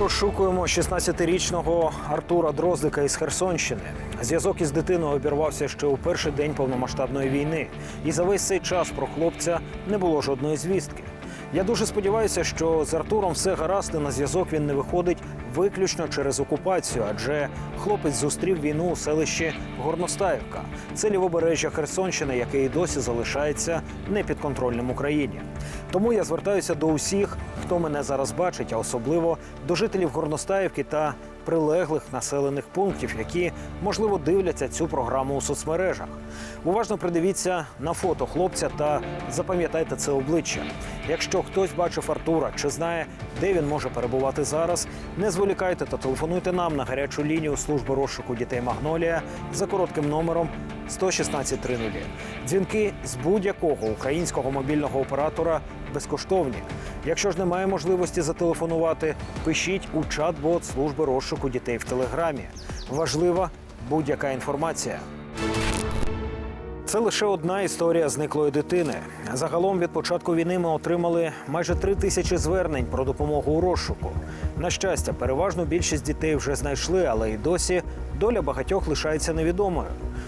Розшукуємо 16-річного Артура Дроздика із Херсонщини. Зв'язок із дитиною обірвався ще у перший день повномасштабної війни, і за весь цей час про хлопця не було жодної звістки. Я дуже сподіваюся, що з Артуром все гаразд і на зв'язок він не виходить виключно через окупацію, адже хлопець зустрів війну у селищі Горностаївка. Це лівобережжя Херсонщини, яке і досі залишається непідконтрольним Україні. Тому я звертаюся до усіх, хто мене зараз бачить, а особливо до жителів Горностаївки та прилеглих населених пунктів, які можливо дивляться цю програму у соцмережах. Уважно придивіться на фото хлопця та запам'ятайте це обличчя. Якщо хтось бачив Артура чи знає, де він може перебувати зараз, не зволікайте та телефонуйте нам на гарячу лінію служби розшуку дітей Магнолія за коротким номером 11630. Дзвінки з будь-якого українського мобільного оператора безкоштовні. Якщо ж немає можливості зателефонувати, пишіть у чат-бот служби розшуку дітей в телеграмі. Важлива будь-яка інформація. Це лише одна історія зниклої дитини. Загалом від початку війни ми отримали майже три тисячі звернень про допомогу у розшуку. На щастя, переважну більшість дітей вже знайшли, але й досі доля багатьох лишається невідомою.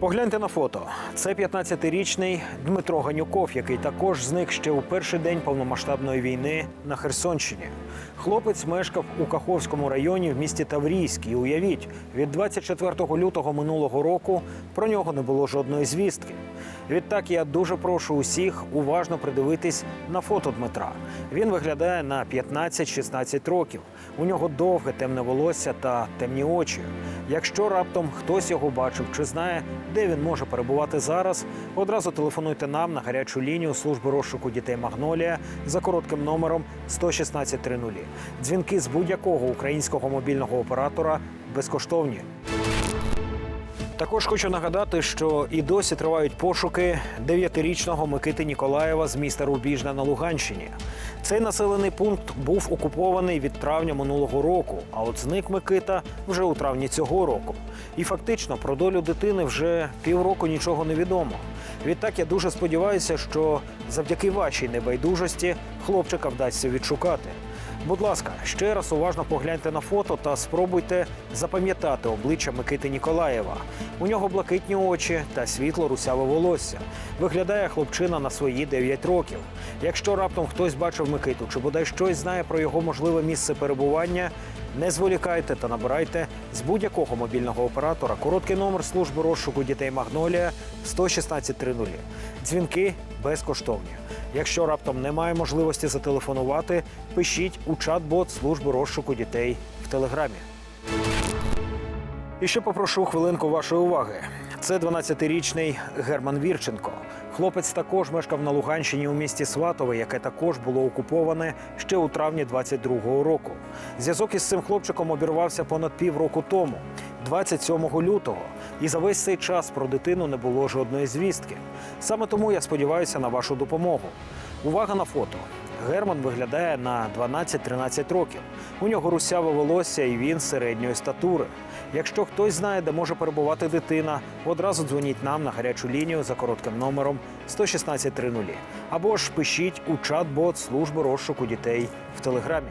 Погляньте на фото. Це 15-річний Дмитро Ганюков, який також зник ще у перший день повномасштабної війни на Херсонщині. Хлопець мешкав у Каховському районі в місті Таврійськ. І уявіть, від 24 лютого минулого року про нього не було жодної звістки. Відтак я дуже прошу усіх уважно придивитись на фото Дмитра. Він виглядає на 15-16 років. У нього довге темне волосся та темні очі. Якщо раптом хтось його бачив чи знає, де він може перебувати зараз, одразу телефонуйте нам на гарячу лінію служби розшуку дітей Магнолія за коротким номером 11630. Дзвінки з будь-якого українського мобільного оператора безкоштовні. Також хочу нагадати, що і досі тривають пошуки дев'ятирічного Микити Ніколаєва з міста Рубіжна на Луганщині. Цей населений пункт був окупований від травня минулого року. А от зник Микита вже у травні цього року. І фактично про долю дитини вже півроку нічого не відомо. Відтак я дуже сподіваюся, що завдяки вашій небайдужості хлопчика вдасться відшукати. Будь ласка, ще раз уважно погляньте на фото та спробуйте запам'ятати обличчя Микити Ніколаєва. У нього блакитні очі та світло русяве волосся. Виглядає хлопчина на свої 9 років. Якщо раптом хтось бачив Микиту чи бодай щось знає про його можливе місце перебування, не зволікайте та набирайте з будь-якого мобільного оператора короткий номер служби розшуку дітей Магнолія 11630. Дзвінки безкоштовні. Якщо раптом немає можливості зателефонувати, пишіть у чат-бот служби розшуку дітей в телеграмі. І ще попрошу хвилинку вашої уваги. Це 12-річний Герман Вірченко. Хлопець також мешкав на Луганщині у місті Сватове, яке також було окуповане ще у травні 22-го року. Зв'язок із цим хлопчиком обірвався понад півроку тому, 27 лютого. І за весь цей час про дитину не було жодної звістки. Саме тому я сподіваюся на вашу допомогу. Увага на фото. Герман виглядає на 12-13 років. У нього русяве волосся і він середньої статури. Якщо хтось знає, де може перебувати дитина, одразу дзвоніть нам на гарячу лінію за коротким номером 11630. Або ж пишіть у чат-бот служби розшуку дітей в телеграмі.